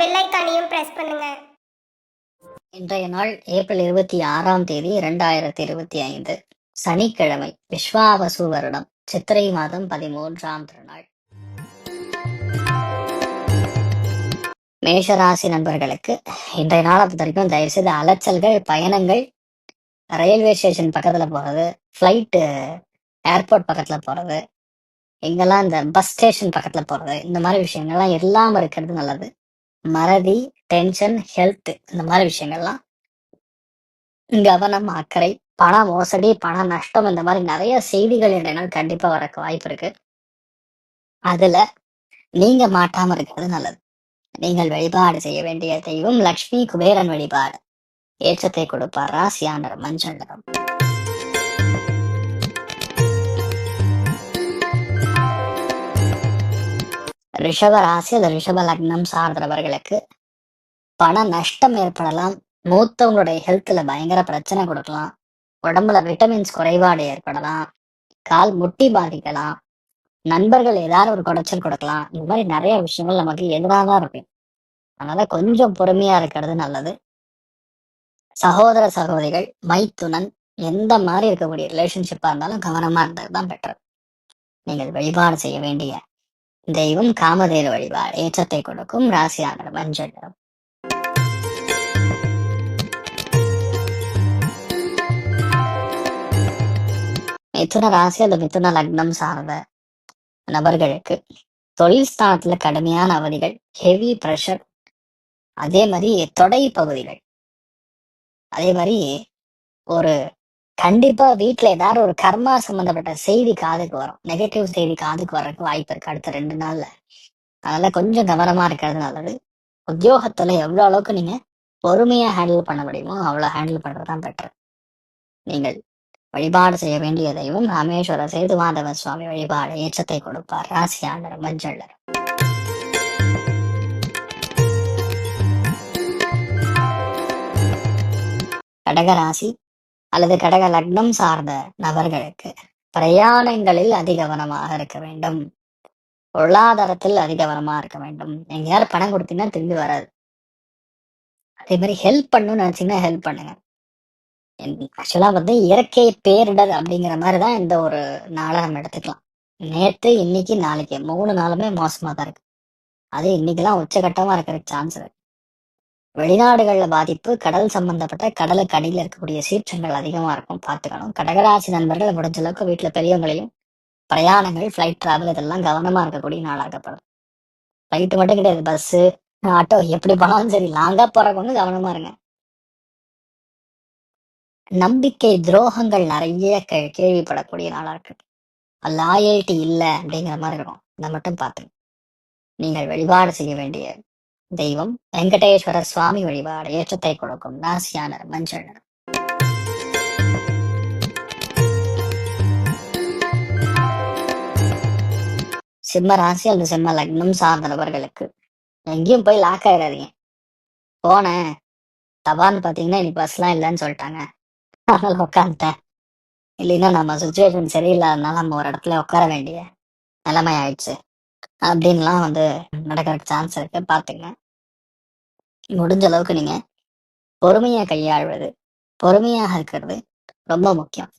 Bell ஐக்கானையும் press பண்ணுங்க. இன்றைய நாள் ஏப்ரல் இருபத்தி ஆறாம் தேதி இரண்டாயிரத்தி இருபத்தி ஐந்து. சனிக்கிழமை விஸ்வாவசு வருடம் சித்திரை மாதம் பதிமூன்றாம் திருநாள். மேஷராசி நண்பர்களுக்கு இன்றைய நாளை பொறுத்த வரைக்கும் தயவுசெய்து அலைச்சல்கள் பயணங்கள் ரயில்வே ஸ்டேஷன் பக்கத்துல போறது ஃப்ளைட்டு ஏர்போர்ட் பக்கத்துல போறது எங்கெல்லாம் இந்த பஸ் ஸ்டேஷன் பக்கத்துல போறது இந்த மாதிரி விஷயங்கள்லாம் இல்லாம இருக்கிறது நல்லது. மறதி டென்ஷன் ஹெல்த் இந்த மாதிரி விஷயங்கள்லாம். கவனம் அக்கறை பண மோசடி பண நஷ்டம் இந்த மாதிரி நிறைய செய்திகள் இன்றைய நாள் கண்டிப்பா வரக்கு வாய்ப்பு இருக்கு. அதுல நீங்க மாட்டாம இருக்கிறது நல்லது. நீங்கள் வழிபாடு செய்ய வேண்டிய தெய்வம் லக்ஷ்மி குபேரன் வழிபாடு. ஏற்றத்தை கொடுப்பார் ராசியானர் மஞ்சள் நிறம். ரிஷப ராசி அல்லது ரிஷப லக்னம் சார்ந்தவர்களுக்கு பண நஷ்டம் ஏற்படலாம். மூத்தவங்களுடைய ஹெல்த்ல பயங்கர பிரச்சனை கொடுக்கலாம். உடம்புல விட்டமின்ஸ் குறைபாடு ஏற்படலாம். கால் முட்டி பாதிக்கலாம். நண்பர்கள் ஏதாவது ஒரு குடைச்சல் கொடுக்கலாம். இந்த மாதிரி நிறைய விஷயங்கள் நமக்கு எதிராக தான் இருக்கு அதனால கொஞ்சம் பொறுமையா இருக்கிறது நல்லது. சகோதர சகோதரிகள் மைத்துனன் எந்த மாதிரி இருக்கக்கூடிய ரிலேஷன்ஷிப்பா இருந்தாலும் கவனமா இருந்தது தான் பெட்டர். நீங்கள் வழிபாடு செய்ய வேண்டிய தெய்வம் காமதேவ வழிபாடு ஏற்றத்தை கொடுக்கும் ராசியானர் மஞ்சள் நிறம் மிதுன ராசி அல்லது மிதுன லக்னம் சார்ந்த நபர்களுக்கு தொழில் ஸ்தானத்துல கடுமையான அவதிகள் ஹெவி ப்ரெஷர் அதே மாதிரி தொடை பகுதிகள் அதே மாதிரி ஒரு கண்டிப்பா வீட்டுல ஏதாவது ஒரு கர்மா சம்பந்தப்பட்ட செய்தி காதுக்கு வரும். நெகட்டிவ் செய்தி காதுக்கு வர்றதுக்கு வாய்ப்பு இருக்கு அடுத்த ரெண்டு நாள்ல. அதனால கொஞ்சம் கவனமா இருக்கிறது நல்லது. உத்தியோகத்துல எவ்வளவு அளவுக்கு நீங்க பொறுமையா ஹேண்டில் பண்ண முடியுமோ அவ்வளவு ஹேண்டில் பண்றதுதான் பெட்டர் நீங்கள் வழிபாடு செய்ய வேண்டிய தெய்வம் ராமேஸ்வர சேதுமாதவ சுவாமி வழிபாடு ஏற்றத்தை கொடுப்பார். ராசியாளர் மஞ்சள்ளர் கடகராசி அல்லது கடக லக்னம் சார்ந்த நபர்களுக்கு பிரயாணங்களில் அதிகவனமாக இருக்க வேண்டும். பொருளாதாரத்தில் அதிகவனமா இருக்க வேண்டும். நீங்க யார் பணம் கொடுத்தீங்கன்னா திரும்பி வராது. அதே மாதிரி ஹெல்ப் பண்ணணும்னு நினைச்சீங்கன்னா ஹெல்ப் பண்ணுங்க. ஆக்சுவலா வந்து இயற்கை பேரிடர் அப்படிங்கிற மாதிரி தான் இந்த ஒரு நாளை நம்ம எடுத்துக்கலாம். நேத்து இன்னைக்கு நாளைக்கு மூணு நாளுமே மோசமா தான் இருக்கு. அது இன்னைக்கெல்லாம் உச்சகட்டமா இருக்கிற சான்ஸ் இருக்கு. வெளிநாடுகள்ல பாதிப்பு கடல் சம்பந்தப்பட்ட கடலுக்கு அடியில் இருக்கக்கூடிய சீற்றங்கள் அதிகமா இருக்கும். பார்த்துக்கணும். கடகராசி நண்பர்கள் முடிஞ்ச அளவுக்கு வீட்டுல பெரியவங்களையும் பிரயாணங்கள் ஃப்ளைட் டிராவல் இதெல்லாம் கவனமா இருக்கக்கூடிய நாளாகப்படும் ஃப்ளைட்டு மட்டும் கிடையாது பஸ்ஸு ஆட்டோ எப்படி போனாலும் சரி லாங்கா ஒன்று கவனமா இருங்க. நம்பிக்கை துரோகங்கள் நிறைய கேள்விப்படக்கூடிய நாளா இருக்கு. லாயல்ட்டி இல்லை அப்படிங்கிற மாதிரி இருக்கும். இதை மட்டும் பார்த்துங்க நீங்கள் வழிபாடு செய்ய வேண்டிய தெய்வம் வெங்கடேஸ்வரர் சுவாமி வழிபாடு ஏற்றத்தை கொடுக்கும் ராசியானர் மஞ்சள். நிறம். சிம்ம ராசி அல்லது சிம்ம லக்னம் சார்ந்த நபர்களுக்கு எங்கேயும் போய் லாக் ஆயிடாதீங்க. போனேன். தபான்னு பாத்தீங்கன்னா பஸ் பஸ்லாம் இல்லைன்னு சொல்லிட்டாங்க. அதனால உட்காந்துட்டேன். இல்லைன்னா நம்ம சுச்சுவேஷன் சரியில்லாதனால நம்ம ஒரு இடத்துல உட்கார வேண்டிய நிலைமை ஆயிடுச்சு. அப்படின்லாம் வந்து நடக்கிறதுக்கு சான்ஸ் இருக்கு. பாத்துங்க முடிஞ்ச அளவுக்கு நீங்க பொறுமையா கையாள்வது பொறுமையாக இருக்கிறது ரொம்ப முக்கியம்.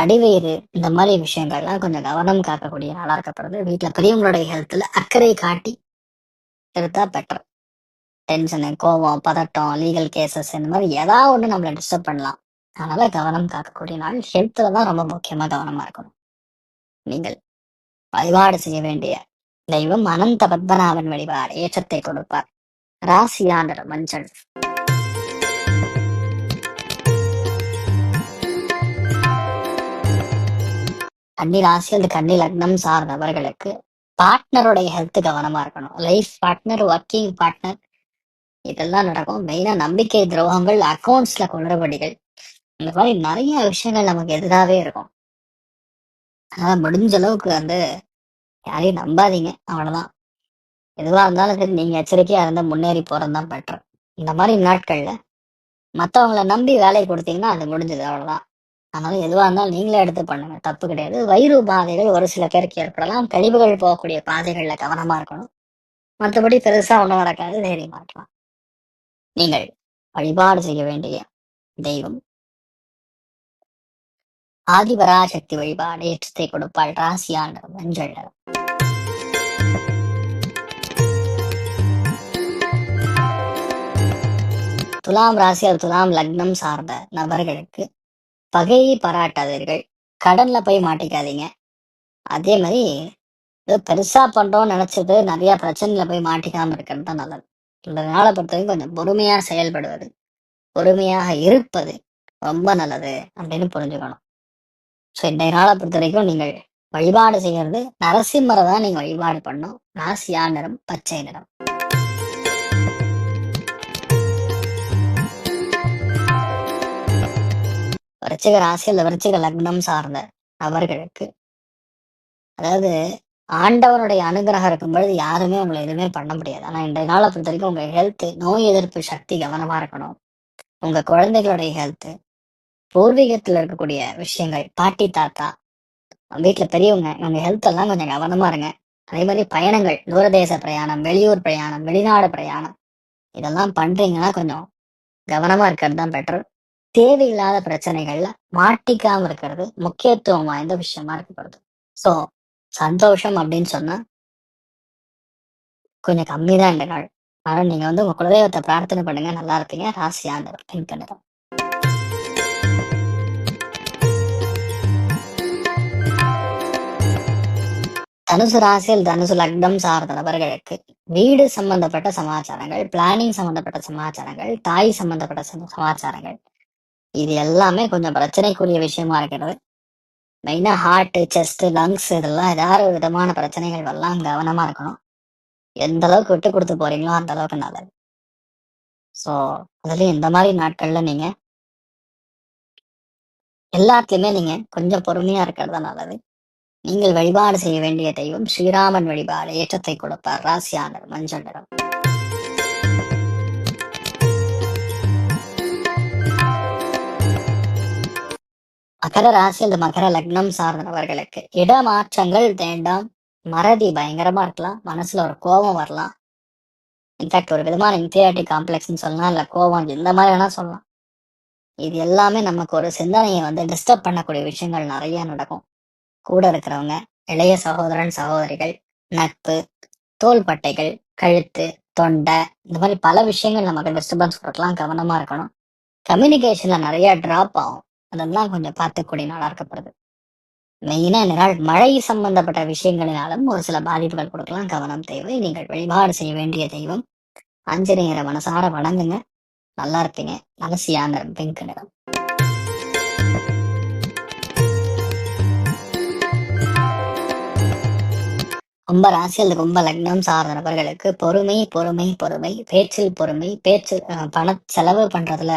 அடிவயிறு இந்த மாதிரி விஷயங்கள்லாம் கொஞ்சம் கவனம் காக்கக்கூடிய நாளா இருக்கப்படுறது வீட்டில் பெரியவங்களுடைய ஹெல்த்ல அக்கறை காட்டி எடுத்தா பெட்டர் டென்ஷனு கோவம் பதட்டம் லீகல் கேசஸ் இந்த மாதிரி ஏதாவது ஒன்று நம்மளை டிஸ்டர்ப் பண்ணலாம். அதனால கவனம் காக்கக்கூடிய நாள் ஹெல்த்தில் தான் ரொம்ப முக்கியமாக கவனமாக இருக்கணும். நீங்கள் வழிபாடு செய்ய வேண்டிய தெய்வம் அனந்த பத்மநாபன் வழிபாடு ஏற்றத்தை கொடுப்பார். ராசியாண்டர் மஞ்சள். கன்னி ராசி அந்த கன்னி லக்னம் சார்ந்தவர்களுக்கு பார்ட்னருடைய ஹெல்த் கவனமா இருக்கணும். லைஃப் பார்ட்னர் ஒர்க்கிங் பார்ட்னர் இதெல்லாம் நடக்கும். மெயினா நம்பிக்கை துரோகங்கள் அக்கௌண்ட்ஸ்ல குளறுபடிகள். இந்த மாதிரி நிறைய விஷயங்கள் நமக்கு எதிராகவே இருக்கும். அதனால முடிஞ்ச அளவுக்கு வந்து யாரையும் நம்பாதீங்க. அவ்வளவுதான். எதுவா இருந்தாலும் சரி நீங்க எச்சரிக்கையா இருந்தா முன்னேறி போறதுதான் பெட்டர் இந்த மாதிரி நாட்கள்ல மத்தவங்களை நம்பி வேலையை கொடுத்தீங்கன்னா அது முடிஞ்சது அவ்வளவுதான். அதனால எதுவா இருந்தாலும் நீங்களே எடுத்து பண்ணுங்க. தப்பு கிடையாது. வயிறு பாதைகள் ஒரு சில பேருக்கு ஏற்படலாம். கழிவுகள் போகக்கூடிய பாதைகள்ல கவனமா இருக்கணும். மற்றபடி பெருசா ஒன்றும் நடக்காது. தைரியமா இருக்கலாம். நீங்கள் வழிபாடு செய்ய வேண்டிய தெய்வம் ஆதிபராசக்தி வழிபாடு ஏற்றத்தை கொடுப்பாள் ராசியான மஞ்சள். நிறம். துலாம் ராசி அது துலாம் லக்னம் சார்ந்த நபர்களுக்கு பகையை பாராட்டாதீர்கள். கடன்ல போய் மாட்டிக்காதீங்க. அதே மாதிரி ஏதோ பெருசா பண்றோம்னு நினைச்சது நிறைய பிரச்சனையில போய் மாட்டிக்காம இருக்கிறது தான் நல்லது. இந்த நாளை பொறுத்தவரைக்கும் கொஞ்சம் பொறுமையா செயல்படுவது பொறுமையாக இருப்பது ரொம்ப நல்லது அப்படின்னு புரிஞ்சுக்கணும். ஸோ இன்றைய நாளை பொறுத்த வரைக்கும் நீங்கள் வழிபாடு செய்யறது நரசிம்மரை தான் நீங்க வழிபாடு பண்ணணும். ராசியா நிறம் பச்சை நிறம். விருச்சிக ராசி அல்ல விருச்சிக லக்னம் சார்ந்த நபர்களுக்கு அதாவது ஆண்டவனுடைய அனுகிரகம் இருக்கும் பொழுது யாருமே உங்களை எதுவுமே பண்ண முடியாது. ஆனா இன்றைய நாளை பொறுத்த வரைக்கும் உங்க ஹெல்த் நோய் எதிர்ப்பு சக்தி கவனமா இருக்கணும். உங்க குழந்தைகளுடைய ஹெல்த் பூர்வீகத்துல இருக்கக்கூடிய விஷயங்கள் பாட்டி தாத்தா வீட்டுல பெரியவங்க இவங்க ஹெல்த் எல்லாம் கொஞ்சம் கவனமா இருங்க. அதே மாதிரி பயணங்கள் தூரதேச பிரயாணம் வெளியூர் பிரயாணம் வெளிநாடு பிரயாணம் இதெல்லாம் பண்றீங்கன்னா கொஞ்சம் கவனமா இருக்கிறது தான் பெட்டர் தேவையில்லாத பிரச்சனைகள்ல மாட்டிக்காம இருக்கிறது முக்கியத்துவம் வாய்ந்த விஷயமா இருக்கப்படுது ஸோ சந்தோஷம் அப்படின்னு சொன்னா கொஞ்சம் கம்மி தான் இந்த நாள். ஆனா நீங்க வந்து உங்க குலதெய்வத்தை பிரார்த்தனை பண்ணுங்க நல்லா இருப்பீங்க. ராசியா நிறம் தனுசு ராசியில் தனுசு லக்னம் சார்ந்த நபர்களுக்கு வீடு சம்பந்தப்பட்ட சமாச்சாரங்கள் பிளானிங் சம்பந்தப்பட்ட சமாச்சாரங்கள் தாய் சம்பந்தப்பட்ட சமாச்சாரங்கள். இது எல்லாமே கொஞ்சம் பிரச்சனைக்குரிய விஷயமா இருக்கிறது. மெயினா ஹார்ட் செஸ்ட் லங்ஸ் இதெல்லாம் ஏதாவது ஒரு விதமான பிரச்சனைகள் எல்லாம் கவனமா இருக்கணும். எந்த அளவுக்கு விட்டு கொடுத்து போறீங்களோ அந்த அளவுக்கு நல்லது. ஸோ அதுலயும் இந்த மாதிரி நாட்கள்ல நீங்க எல்லாத்துலயுமே நீங்க கொஞ்சம் பொறுமையா இருக்கிறது தான் நல்லது. நீங்கள் வழிபாடு செய்ய வேண்டிய தெய்வம் ஸ்ரீராமன் வழிபாடு ஏற்றத்தை கொடுப்பார் ராசியானர் மஞ்சள் நிறம். மகர ராசி அல்லது மகர லக்னம் சார்ந்தவர்களுக்கு இடமாற்றங்கள் வேண்டாம். மறதி பயங்கரமா இருக்கலாம். மனசுல ஒரு கோபம் வரலாம். இன்ஃபேக்ட் ஒரு விதமான இன்ஃபீரியாரிட்டி காம்ப்ளெக்ஸ்னு சொல்லலாம் இல்ல கோபம் இந்த மாதிரி வேணா சொல்லலாம். இது எல்லாமே நமக்கு ஒரு சிந்தனையை வந்து டிஸ்டர்ப் பண்ணக்கூடிய விஷயங்கள் நிறைய நடக்கும். கூட இருக்கிறவங்க இளைய சகோதரன் சகோதரிகள் நட்பு தோள்பட்டைகள் கழுத்து தொண்டை இந்த மாதிரி பல விஷயங்கள் நமக்கு டிஸ்டர்பன்ஸ் கொடுக்கலாம் கவனமா இருக்கணும். கம்யூனிகேஷன்ல நிறைய டிராப் ஆகும். அதெல்லாம் கொஞ்சம் பார்த்துக்கூடிய நாளா இருக்கப்படுது மெயினா இந்த நாள் மழை சம்பந்தப்பட்ட விஷயங்களினாலும் ஒரு சில பாதிப்புகள் கொடுக்கலாம். கவனம் தேவை. நீங்கள் வழிபாடு செய்ய வேண்டிய தெய்வம். ஆஞ்சநேயரை மனசார வணங்குங்க. நல்லா இருப்பீங்க. மனசியான பிங்க் நிறம். கும்ப ராசி அல்லது கும்ப லக்னம் சார்ந்த நபர்களுக்கு பொறுமை பொறுமை பொறுமை பேச்சில் பொறுமை பேச்சு பண செலவு பண்றதுல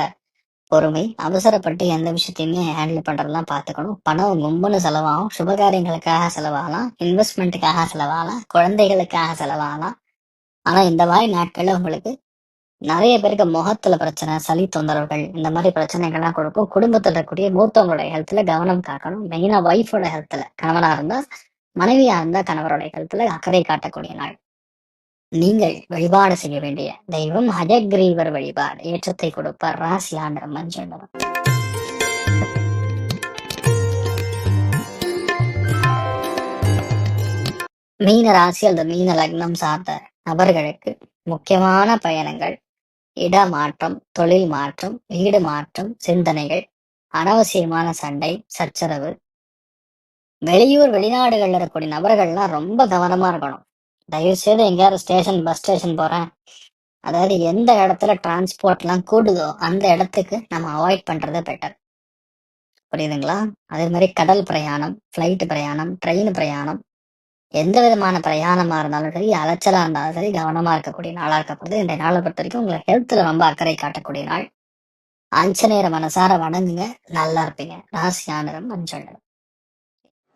பொறுமை. அவசரப்பட்டு எந்த விஷயத்தையுமே ஹேண்டில் பண்றதெல்லாம் பார்த்துக்கணும். பணம் கும்புன்னு செலவாகும். சுபகாரியங்களுக்காக செலவாகலாம். இன்வெஸ்ட்மெண்ட்டுக்காக செலவாகலாம். குழந்தைகளுக்காக செலவாகலாம். ஆனா இந்த மாதிரி நாட்கள்ல உங்களுக்கு நிறைய பேருக்கு முகத்துல பிரச்சனை சளி தொந்தரவுகள் இந்த மாதிரி பிரச்சனைகள்லாம் கொடுக்கும். குடும்பத்துல இருக்கக்கூடிய மூத்தவங்களோட ஹெல்த்ல கவனம் காக்கணும். மெயினா ஒய்ஃபோட ஹெல்த்ல கணவனா இருந்தா மனைவியா இருந்தா கணவருடைய கழுத்துல அக்கறை காட்டக்கூடிய நாள். நீங்கள் வழிபாடு செய்ய வேண்டிய தெய்வம் ஹஜக்ரீவர் வழிபாடு. ஏற்றத்தை கொடுப்பார் ராசியான மஞ்சள் நிறம். மீன ராசி அல்லது மீன லக்னம் சார்ந்த நபர்களுக்கு முக்கியமான பயணங்கள். இடமாற்றம் தொழில் மாற்றம் வீடு மாற்றம் சிந்தனைகள் அனாவசியமான சண்டை சச்சரவு வெளியூர் வெளிநாடுகள்ல இருக்கக்கூடிய நபர்கள்லாம் ரொம்ப கவனமா இருக்கணும். தயவு செய்து எங்கேயாவது ஸ்டேஷன் பஸ் ஸ்டேஷன் போறேன். அதாவது எந்த இடத்துல டிரான்ஸ்போர்ட் எல்லாம் கூடுதோ அந்த இடத்துக்கு நம்ம அவாய்ட் பண்றதே பெட்டர். புரியுதுங்களா? அதே மாதிரி கடல் பிரயாணம் ஃப்ளைட் பிரயாணம் ட்ரெயின் பிரயாணம். எந்த விதமான பிரயாணமா இருந்தாலும் சரி அலைச்சலா இருந்தாலும் சரி கவனமா இருக்கக்கூடிய நாளா இருக்கப்படுது இந்த நாளை பொறுத்த வரைக்கும் உங்களை ஹெல்த்ல ரொம்ப அக்கறை காட்டக்கூடிய நாள். ஆஞ்சநேயரை மனசார வணங்குங்க. நல்லா இருப்பீங்க. ராசியானரம் மஞ்சள்